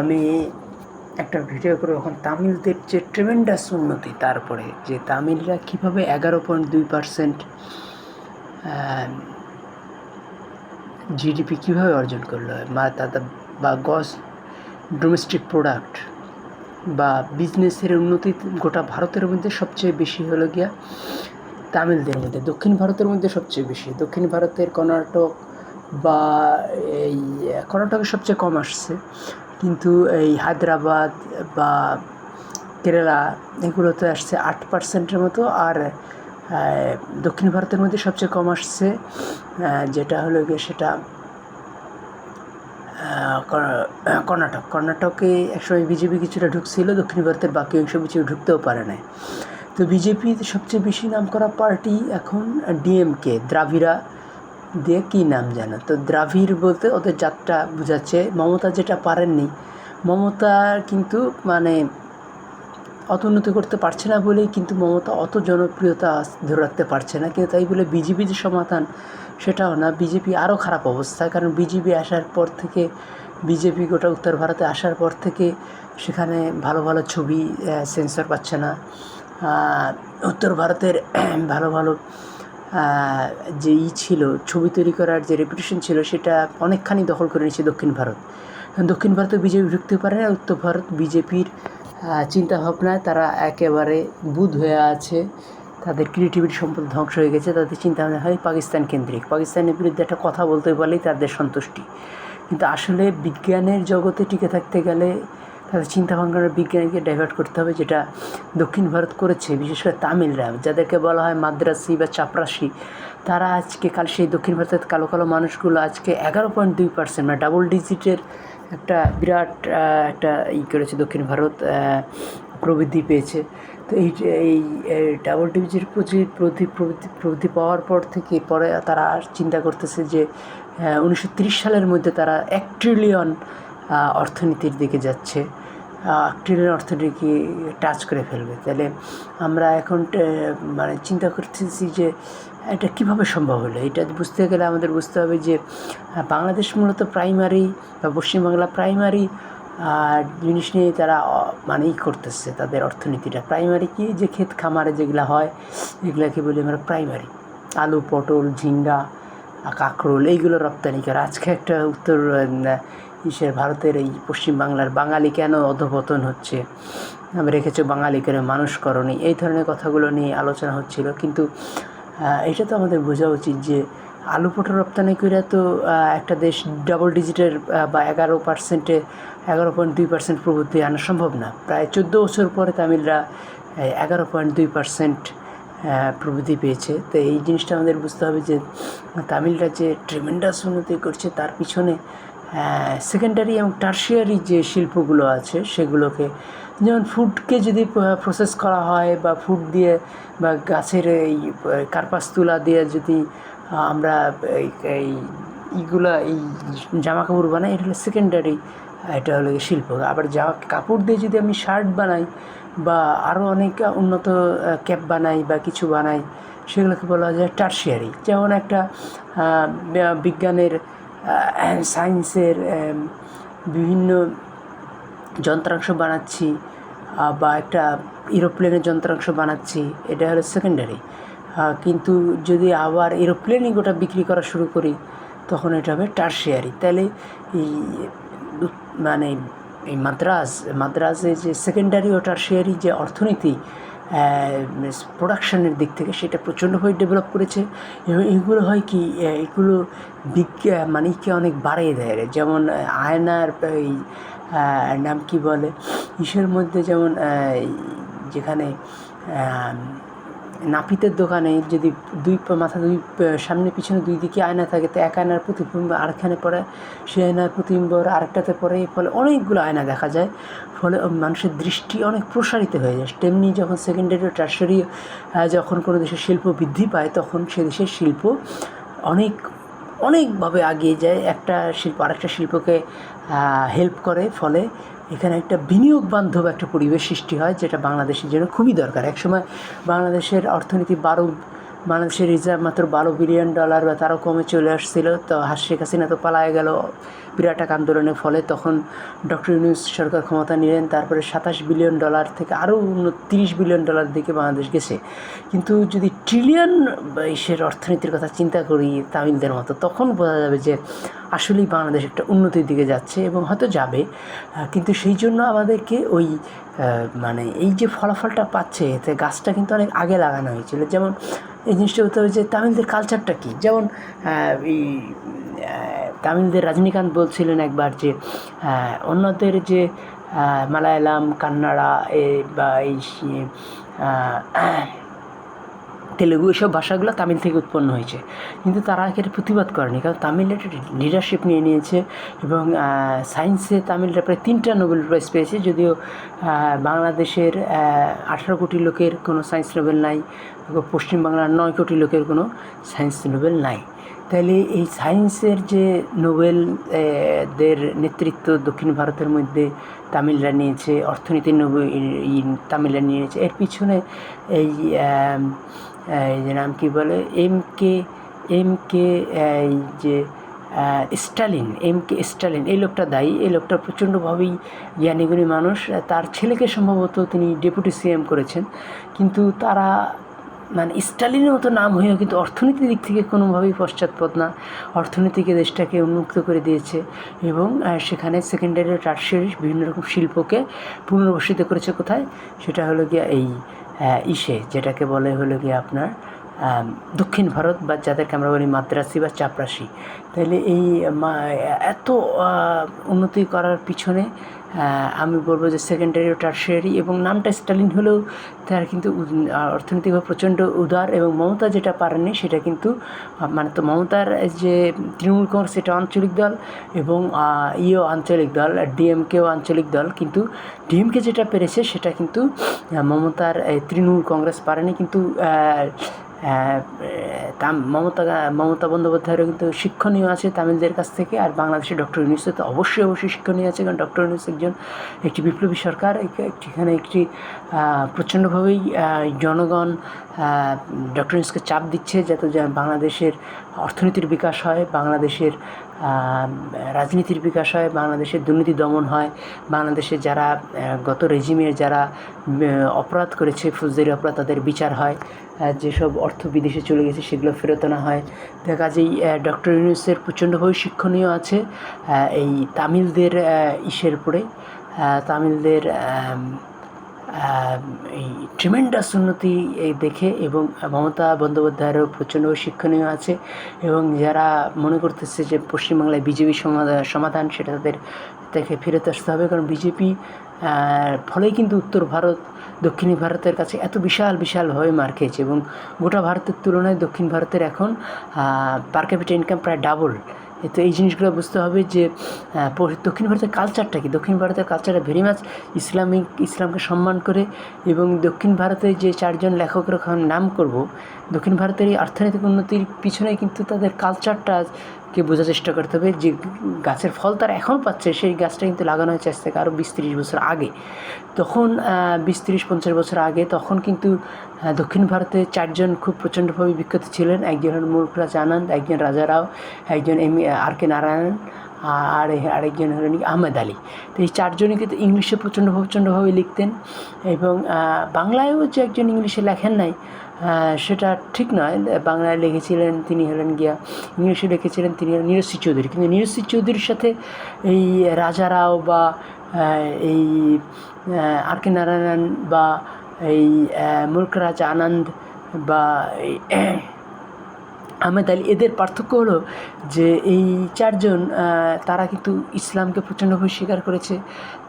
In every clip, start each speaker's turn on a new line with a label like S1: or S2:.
S1: আমি একটা ভিডিও করে ওখানে তামিলদের যে ট্রেমেন্ডাস উন্নতি তারপরে, যে তামিলরা কীভাবে এগারো পয়েন্ট দুই পার্সেন্ট জিডিপি কীভাবে অর্জন করল মা তাদের, বা গস ডোমেস্টিক প্রোডাক্ট বা বিজনেসের উন্নতি গোটা ভারতের মধ্যে সবচেয়ে বেশি হলো গিয়া তামিলদের মধ্যে, দক্ষিণ ভারতের মধ্যে সবচেয়ে বেশি। দক্ষিণ ভারতের কর্ণাটক বা এই কর্ণাটকে সবচেয়ে কম আসছে। কিন্তু এই হায়দ্রাবাদ বা কেরালা এগুলোতে আসছে আট পার্সেন্টের মতো আর দক্ষিণ ভারতের মধ্যে সবচেয়ে কম আসছে যেটা হলো গিয়ে সেটা কর্ণাটক। কর্ণাটকে একসময় বিজেপি কিছুটা ঢুকছিল, দক্ষিণ ভারতের বাকি অংশ কিছু ঢুকতেও পারে নাই। তো বিজেপি সবচেয়ে বেশি নাম করা পার্টি এখন ডিএমকে দ্রাভিড়া দিয়ে কী নাম জানো? তো দ্রাভিড় বলতে ওদের জাতটা বোঝাচ্ছে। মমতা যেটা পারেননি। মমতা কিন্তু মানে অত উন্নতি করতে পারছে না বলেই কিন্তু মমতা অত জনপ্রিয়তা ধরে রাখতে পারছে না। কিন্তু তাই বলে বিজেপি যে সমাধান সেটাও না। বিজেপি আরও খারাপ অবস্থা। কারণ বিজেপি আসার পর থেকে, বিজেপি গোটা উত্তর ভারতে আসার পর থেকে সেখানে ভালো ভালো ছবি সেন্সর পাচ্ছে না। উত্তর ভারতের, ভালো ভালো যে ই ছিল, ছবি তৈরি করার যে রেপুটেশন ছিল, সেটা অনেকখানি দখল করে নিয়েছে দক্ষিণ ভারত। দক্ষিণ ভারতে বিজেপি ঢুকতে পারে না উত্তর ভারত বিজেপির চিন্তা ভাবনায় তারা একেবারে বুধ হয়ে আছে, তাদের ক্রিয়েটিভিটি সম্পদ ধ্বংস হয়ে গেছে, তাদের চিন্তা ভাবনা হয় পাকিস্তান কেন্দ্রিক। পাকিস্তানের বিরুদ্ধে একটা কথা বলতে পারলেই তাদের সন্তুষ্টি। কিন্তু আসলে বিজ্ঞানের জগতে টিকে থাকতে গেলে তাদের চিন্তা ভাবনার বিজ্ঞানকে ডাইভার্ট করতে হবে, যেটা দক্ষিণ ভারত করেছে, বিশেষ করে তামিলরা যাদেরকে বলা হয় মাদ্রাসি বা চাপরাসি তারা আজকে কাল সেই দক্ষিণ ভারতের কালো কালো মানুষগুলো আজকে এগারো পয়েন্ট দুই পার্সেন্ট মানে ডাবল ডিজিটের একটা বিরাট একটা ই করেছে দক্ষিণ ভারত প্রবৃদ্ধি পেয়েছে। তো এই এই ডাবল ডিজিটের প্রতি প্রতি প্রবৃদ্ধি প্রবৃদ্ধি পাওয়ার পর থেকে পরে তারা চিন্তা করতেছে যে উনিশশো সালের মধ্যে তারা এক ট্রিলিয়ন অর্থনীতির দিকে যাচ্ছে। ট্রিলিয়ন অর্থনীতিকে টাচ করে ফেলবে। তাহলে আমরা এখন মানে চিন্তা করতেছি যে এটা কীভাবে সম্ভব হলো? এটা বুঝতে গেলে আমাদের বুঝতে হবে যে বাংলাদেশ মূলত প্রাইমারি বা পশ্চিমবাংলা প্রাইমারি জিনিস নিয়ে তারা মানে ই করতেছে তাদের অর্থনীতিটা। প্রাইমারি কি? যে ক্ষেত খামারে যেগুলো হয়, এগুলাকে বলি আমরা প্রাইমারি। আলু, পটল, ঝিঙ্গা কাঁকরোল, এইগুলো রপ্তানি করে। আজকে একটা উত্তর ইসের ভারতের এই পশ্চিমবাংলার বাঙালি কেন অধপতন হচ্ছে? রেখেছো বাঙালি কেন মানুষ করনি? এই ধরনের কথাগুলো নিয়ে আলোচনা হচ্ছিল। কিন্তু এটা তো আমাদের বোঝা উচিত যে আলু পটল রপ্তানি করে তো একটা দেশ ডাবল ডিজিটের বা এগারো পার্সেন্টে এগারো পয়েন্ট দুই পার্সেন্ট প্রবৃদ্ধি আনা সম্ভব না। প্রায় চোদ্দ বছর পরে তামিলরা এগারো পয়েন্ট দুই পার্সেন্ট প্রবৃদ্ধি পেয়েছে। তো এই জিনিসটা আমাদের বুঝতে হবে যে তামিলরা যে ট্রিমেন্ডাস উন্নতি করছে, তার পিছনে সেকেন্ডারি এবং টার্সিয়ারি যে শিল্পগুলো আছে, সেগুলোকে যেমন ফুডকে যদি প্রসেস করা হয় বা ফুড দিয়ে বা গাছের এই কার্পাস তুলা দিয়ে যদি আমরা এই ইগুলা, এই জামা কাপড় বানাই, এটা হলো সেকেন্ডারি এটা হলো শিল্প। আবার জামা কাপড় দিয়ে যদি আমি শার্ট বানাই বা আরও অনেক উন্নত ক্যাপ বানাই বা কিছু বানাই, সেগুলোকে বলা যায় টার্সিয়ারি যেমন একটা বিজ্ঞানের সায়েন্সের বিভিন্ন যন্ত্রাংশ বানাচ্ছি বা একটা এরোপ্লেনের যন্ত্রাংশ বানাচ্ছি, এটা হলো সেকেন্ডারি কিন্তু যদি আবার এরোপ্লেনই গোটা বিক্রি করা শুরু করি, তখন এটা হবে টার্সিয়ারি তাহলে এই মানে এই মাদ্রাজ, মাদ্রাজে যে সেকেন্ডারি ও টার্সিয়ারি যে অর্থনীতি প্রোডাকশনের দিক থেকে সেটা প্রচণ্ডভাবে ডেভেলপ করেছে এবং এগুলো হয় কি এগুলো বিজ্ঞা মানে কি অনেক বাড়িয়ে দেয়। যেমন আয়নার, এই নাম কি বলে ইসের মধ্যে যেমন যেখানে নাপিতের দোকানে যদি দুই মাথা দুই সামনে পিছনে দুই দিকে আয়না থাকে, তো এক আয়নার প্রতিবিম্ব আরেকখানে পড়ে, সেই আয়নার প্রতিবিম্ব আরেকটাতে পড়ে, এর ফলে অনেকগুলো আয়না দেখা যায়। ফলে মানুষের দৃষ্টি অনেক প্রসারিত হয়ে যায়। তেমনি যখন সেকেন্ডারি ও টার্সারি যখন কোনো দেশের শিল্প বৃদ্ধি পায়, তখন সে দেশের শিল্প অনেক, অনেকভাবে এগিয়ে যায়। একটা শিল্প, আরেকটা শিল্পকে হেল্প করে, ফলে এখানে একটা বিনিয়োগ বান্ধব একটা পরিবেশ সৃষ্টি হয়, যেটা বাংলাদেশের জন্য খুবই দরকার। একসময় বাংলাদেশের অর্থনীতি বারো বাংলাদেশের রিজার্ভ মাত্র বারো বিলিয়ন ডলার বা তারও কমে চলে আসছিল। তো শেখ হাসিনা তো পালায় গেল বিরাট এক আন্দোলনের ফলে। তখন ডক্টর ইউনুস সরকার ক্ষমতা নিলেন, তারপরে সাতাশ বিলিয়ন ডলার থেকে আরও তিরিশ বিলিয়ন ডলার দিকে বাংলাদেশ গেছে। কিন্তু যদি ট্রিলিয়ন ইসের অর্থনীতির কথা চিন্তা করি তামিলদের মতো, তখন বোঝা যাবে যে আসলেই বাংলাদেশ একটা উন্নতির দিকে যাচ্ছে এবং হয়তো যাবে। কিন্তু সেই জন্য আমাদেরকে ওই মানে এই যে ফলাফলটা পাচ্ছে, এতে গাছটা কিন্তু অনেক আগে লাগানো হয়েছিল। যেমন এই জিনিসটা হতে হবে যে তামিলদের কালচারটা কী? যেমন এই তামিলদের রজনীকান্ত বলছিলেন একবার যে অন্যদের যে মালায়ালাম, কান্নাড়া বা এই তেলেগু এসব ভাষাগুলো তামিল থেকে উৎপন্ন হয়েছে। কিন্তু তারা এর প্রতিবাদ করেনি। কারণ তামিল একটা লিডারশিপ নিয়ে নিয়েছে এবং সায়েন্সে তামিলরা প্রায় তিনটা নোবেল প্রাইজ পেয়েছে। যদিও বাংলাদেশের আঠারো কোটি লোকের কোনো সায়েন্স নোবেল নাই পশ্চিমবাংলার নয় কোটি লোকের কোনো সায়েন্স নোবেল নাই। তাহলে এই সায়েন্সের যে নোবেল দের নেতৃত্ব দক্ষিণ ভারতের মধ্যে তামিলরা নিয়েছে, অর্থনীতির নোবেল তামিলরা নিয়েছে, এর পিছনে এই নাম কী বলে এম কে এম কে যে স্টালিন এম কে স্টালিন, এই লোকটা দায়ী, এই লোকটা প্রচণ্ডভাবেই জ্ঞানীগুণী মানুষ, তার ছেলেকে সম্ভবত তিনি ডেপুটি সিএম করেছেন, কিন্তু তারা মানে স্টালিনের মতো নাম হয়েও কিন্তু অর্থনীতির দিক থেকে কোনোভাবেই পশ্চাৎপদ না। অর্থনীতিকে দেশটাকে উন্মুক্ত করে দিয়েছে এবং সেখানে সেকেন্ডারি টার্সারি বিভিন্ন রকম শিল্পকে পুনর্বাসিত করেছে কোথায়? সেটা হলো গিয়া এই ইসে, যেটাকে বলে হলো গিয়ে আপনার দক্ষিণ ভারত বা যাদেরকে আমরা বলি মাদ্রাসি বা চাপরাশি, তাহলে এই এত উন্নতি করার পিছনে আমি বলব যে সেকেন্ডারি ও টার্সিয়ারি এবং নামটা স্টালিন হলেও তার কিন্তু অর্থনৈতিকভাবে প্রচণ্ড উদার এবং মমতা যেটা পারেনি সেটা কিন্তু মানে তো মমতার যে তৃণমূল কংগ্রেস এটা আঞ্চলিক দল এবং ইও আঞ্চলিক দল ডিএমকেও আঞ্চলিক দল, কিন্তু ডিএমকে যেটা পেরেছে সেটা কিন্তু মমতার তৃণমূল কংগ্রেস পারেনি, কিন্তু মমতা মমতা বন্দ্যোপাধ্যায়েরও কিন্তু শিক্ষণীয় আছে তামিলদের কাছ থেকে, আর বাংলাদেশের ডক্টর ইউনুসের তো অবশ্যই অবশ্যই শিক্ষণীয় আছে, কারণ ডক্টর ইউনুস একজন একটি বিপ্লবী সরকার এখানে একটি প্রচণ্ডভাবেই জনগণ ডক্টর ইউনুসকে চাপ দিচ্ছে যাতে যা- বাংলাদেশের অর্থনীতির বিকাশ হয় বাংলাদেশের রাজনীতির বিকাশ হয় বাংলাদেশের দুর্নীতি দমন হয় বাংলাদেশে যারা গত রেজিমের যারা অপরাধ করেছে ফৌজদারি অপরাধ তাদের বিচার হয় যেসব অর্থ বিদেশে চলে গেছে সেগুলো ফেরত আনা হয়। তো কাজেই ডক্টর ইউনুসের প্রচণ্ডভাবে শিক্ষণীয় আছে এই তামিলদের ইসের আহ, তামিলদের এই ট্রিমেন্ডাস উন্নতি দেখে এবং মমতা বন্দ্যোপাধ্যায়েরও প্রচণ্ড শিক্ষণীয় আছে এবং যারা মনে করতেছে যে পশ্চিমবাংলায় বিজেপি সমাধান, সেটা তাদের থেকে ফেরত আসতে হবে। কারণ বিজেপি ফলেই কিন্তু উত্তর ভারত, দক্ষিণ ভারতের কাছে এত বিশাল বিশালভাবে মার খেয়েছে এবং গোটা ভারতের তুলনায় দক্ষিণ ভারতের এখন পার ক্যাপিটা ইনকাম প্রায় ডাবল তো এই জিনিসগুলো বুঝতে হবে যে দক্ষিণ ভারতের কালচারটা কি? দক্ষিণ ভারতের কালচারটা ভেরি মাছ ইসলামিক, ইসলামকে সম্মান করে এবং দক্ষিণ ভারতে যে চারজন লেখকের নাম করব, দক্ষিণ ভারতের এই অর্থনৈতিক উন্নতির পিছনে কিন্তু তাদের কালচারটাকে বোঝার চেষ্টা করতে হবে যে গাছের ফল তারা এখন পাচ্ছে, সেই গাছটা কিন্তু লাগানো হয়েছে আজ থেকে আরও বিশ তিরিশ বছর আগে। তখন বিশ তিরিশ, পঞ্চাশ বছর আগে তখন কিন্তু দক্ষিণ ভারতে চারজন খুব প্রচণ্ডভাবে বিখ্যাত ছিলেন। একজন হলেন মুলকরাজ আনন্দ একজন রাজা রাও একজন এম, আর কে নারায়ণ, আর আরেকজন হলেন আহমেদ আলী। তো এই চারজনই কিন্তু ইংলিশে প্রচণ্ড, প্রচণ্ডভাবে লিখতেন এবং বাংলায়ও যে একজন ইংলিশে লেখেন নাই সেটা ঠিক নয়। বাংলায় লিখেছিলেন তিনি হলেন গিয়া, ইংলিশে লিখেছিলেন তিনি হলেন নীরসি চৌধুরী। কিন্তু নীরসি চৌধুরীর সাথে এই রাজা রাও বা এই আর কে নারায়ণ বা এই মুলকরাজ আনন্দ বা আহমেদ আলী, এদের পার্থক্য হলো যে এই চারজন তারা কিন্তু ইসলামকে প্রচণ্ডভাবে স্বীকার করেছে।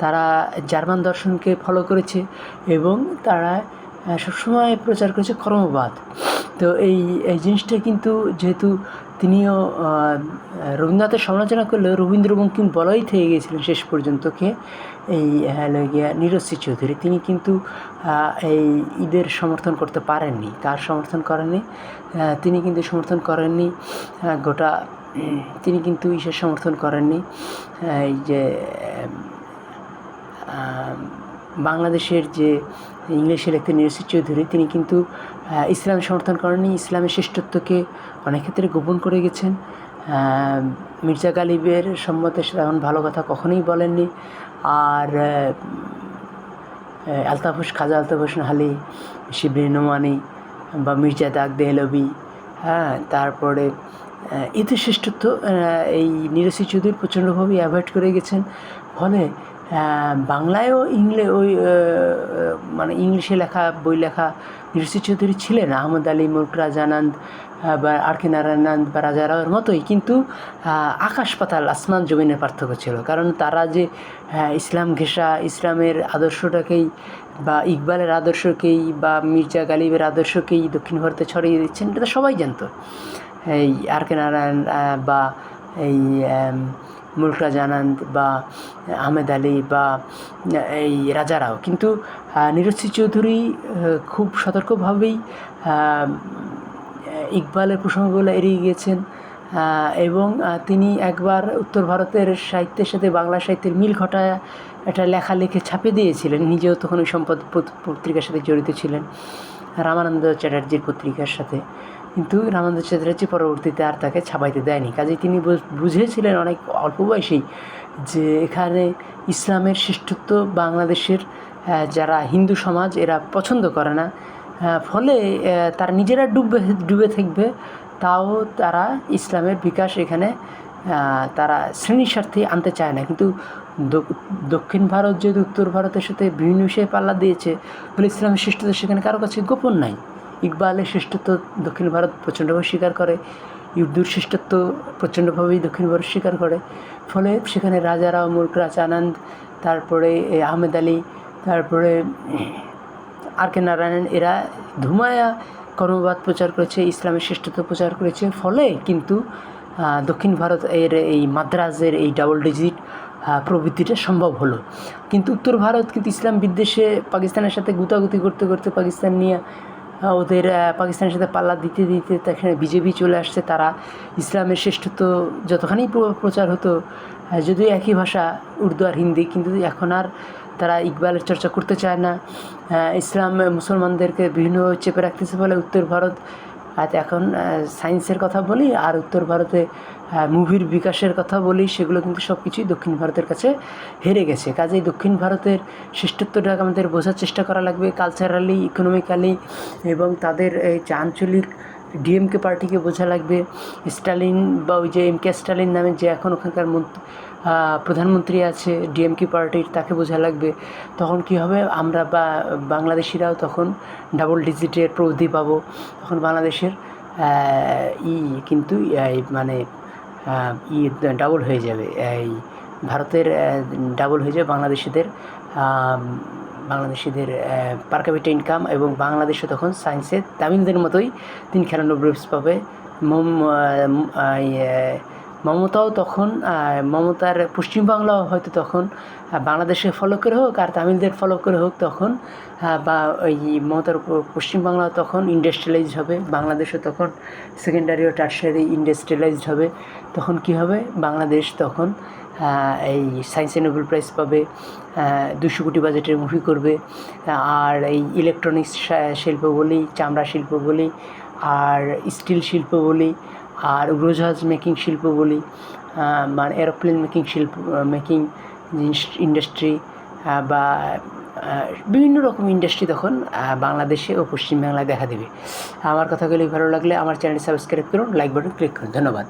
S1: তারা জার্মান দর্শনকে ফলো করেছে এবং তারা সবসময় প্রচার করেছে কর্মবাদ। তো এই এই জিনিসটা কিন্তু যেহেতু তিনিও রবীন্দ্রনাথের সমালোচনা করলেও রবীন্দ্র বঙ্কিম বলাই থেকে গিয়েছিলেন শেষ পর্যন্ত কে, এই হলো গিয়া নিরস্বী চৌধুরী। তিনি কিন্তু এই ঈদের সমর্থন করতে পারেননি কার সমর্থন করেননি তিনি কিন্তু সমর্থন করেননি গোটা, তিনি কিন্তু ইসের সমর্থন করেননি এই যে বাংলাদেশের যে ইংলিশের একটি নিরসি চৌধুরী তিনি কিন্তু ইসলাম সমর্থন করেননি ইসলামের শ্রেষ্ঠত্বকে অনেক ক্ষেত্রে গোপন করে গেছেন। মির্জা গালিবের সম্মতে তেমন ভালো কথা কখনোই বলেননি। আর আহ, আলতাফ হোস খাজা আলতাফ হোসেন আলী শিবলি নোমানি বা মির্জা দাগ দেহলবি হ্যাঁ তারপরে এতে শ্রেষ্ঠত্ব এই নিরসি চৌধুরী প্রচণ্ডভাবে অ্যাভয়েড করে গেছেন। ফলে বাংলায়ও ইংলে ওই মানে ইংলিশে লেখা বই লেখা নিরসি চৌধুরী ছিলেন আহমদ আলী মুলকরাজ আনন্দ আহ, বা আর কে নারায়ণানন্দ বা রাজা রাওয়ের মতোই কিন্তু আকাশ পাতাল আসমান জমিনের পার্থক্য ছিল। কারণ তারা যে হ্যাঁ, ইসলাম ঘেঁষা ইসলামের আদর্শটাকেই বা ইকবালের আদর্শকেই বা মির্জা গালিবের আদর্শকেই দক্ষিণ ভারতে ছড়িয়ে দিচ্ছেন এটা সবাই জানতো। এই আর কে নারায়ণ বা এই মুলকরাজ আনন্দ বা আহমেদ আলী বা এই রাজারাও কিন্তু নিরুচ্ছি চৌধুরী খুব সতর্কভাবেই ইকবালের প্রসঙ্গগুলো এড়িয়ে গিয়েছেন এবং তিনি একবার উত্তর ভারতের সাহিত্যের সাথে বাংলা সাহিত্যের মিল ঘটায় একটা লেখা লিখে ছাপে দিয়েছিলেন। নিজেও তখন ওই সম্পদ পত্রিকার সাথে জড়িত ছিলেন। রামানন্দ চ্যাটার্জির পত্রিকার সাথে। কিন্তু রামানন্দ চ্যাটার্জি পরবর্তীতে আর তাকে ছাপাইতে দেয়নি। কাজে তিনি বুঝ- বুঝেছিলেন অনেক অল্প বয়সেই যে এখানে ইসলামের শ্রেষ্ঠত্ব বাংলাদেশের যারা হিন্দু সমাজ, এরা পছন্দ করে না। ফলে তারা নিজেরা ডুবে ডুবে থাকবে। তাও তারা ইসলামের বিকাশ এখানে তারা শ্রেণির স্বার্থে আনতে চায় না। কিন্তু দক্ষিণ ভারত যেহেতু উত্তর ভারতের সাথে বিভিন্ন বিষয়ে পাল্লা দিয়েছে ফলে ইসলামের শ্রেষ্ঠত্ব সেখানে কারও কাছে গোপন নাই। ইকবালের শ্রেষ্ঠত্ব দক্ষিণ ভারত প্রচণ্ডভাবে স্বীকার করে উর্দুর শ্রেষ্ঠত্ব প্রচণ্ডভাবেই দক্ষিণ ভারত স্বীকার করে। ফলে সেখানে রাজারাও মুলকরাজ আনন্দ, তারপরে আহমেদ আলী, তারপরে আর কে নারায়ণন, এরা ধুমায়া কর্মবাদ প্রচার করেছে, ইসলামের শ্রেষ্ঠত্ব প্রচার করেছে। ফলে কিন্তু দক্ষিণ ভারত এর এই মাদ্রাজের এই ডাবল ডিজিট প্রবৃত্তিটা সম্ভব হলো। কিন্তু উত্তর ভারত কিন্তু ইসলাম বিদ্বেষে পাকিস্তানের সাথে গুতাগুতি করতে করতে পাকিস্তান নিয়ে ওদের পাকিস্তানের সাথে পাল্লা দিতে দিতে সেখানে বিজেপি চলে আসছে, তারা ইসলামের শ্রেষ্ঠত্ব যতখানি প্রচার হতো যদিও একই ভাষা, উর্দু আর হিন্দি, কিন্তু এখন আর তারা ইকবালের চর্চা করতে চায় না। ইসলাম মুসলমানদেরকে বিভিন্ন চেপে রাখতেছে বলে উত্তর ভারত আজ এখন সায়েন্সের কথা বলি, আর উত্তর ভারতে মুভির বিকাশের কথা বলি সেগুলো কিন্তু সব কিছুই দক্ষিণ ভারতের কাছে হেরে গেছে। কাজেই দক্ষিণ ভারতের শ্রেষ্ঠত্বটাকে আমাদের বোঝার চেষ্টা করা লাগবে কালচারালি ইকোনমিক্যালি এবং তাদের এই যে আঞ্চলিক ডিএমকে পার্টিকে বোঝা লাগবে। স্টালিন বা ওই যে এম কে স্টালিন নামে যে এখন ওখানকার মন্ত্রী প্রধানমন্ত্রী আছে ডিএমকে পার্টির, তাকে বোঝা লাগবে। তখন কি হবে? আমরা বা বাংলাদেশিরাও তখন ডাবল ডিজিটের প্রবৃদ্ধি পাবো। তখন বাংলাদেশের ই কিন্তু মানে ই ডাবল হয়ে যাবে। এই ভারতের ডাবল হয়ে যাবে বাংলাদেশিদের বাংলাদেশিদের পার ইনকাম এবং বাংলাদেশে তখন সায়েন্সে তামিলদের মতোই তিন খেলানো পাবে। মম ইয়ে, মমতাও তখন মমতার পশ্চিমবাংলাও হয়তো তখন আহ, বাংলাদেশে ফলো করে হোক আর তামিলদের ফলো করে হোক তখন বা ওই মমতার পশ্চিমবাংলা তখন ইন্ডাস্ট্রিয়ালাইজড হবে বাংলাদেশও তখন সেকেন্ডারি ও টার্সারি ইন্ডাস্ট্রিয়ালাইজড হবে। তখন কি হবে? বাংলাদেশ তখন এই সায়েন্সে নোবেল প্রাইজ পাবে দুশো কোটি বাজেটের মুভি করবে আর এই ইলেকট্রনিক্স শিল্প বলি চামড়া শিল্প বলি আর স্টিল শিল্প বলি আর উড়োজাহাজ মেকিং শিল্প বলি মানে এরোপ্লেন মেকিং শিল্প মেকিং ইন্ডাস্ট্রি বা বিভিন্ন রকম ইন্ডাস্ট্রি তখন বাংলাদেশে ও পশ্চিমবাংলায় দেখা দেবে। আমার কথাগুলি ভালো লাগলে আমার চ্যানেল সাবস্ক্রাইব করুন লাইক বাটন ক্লিক করুন। ধন্যবাদ।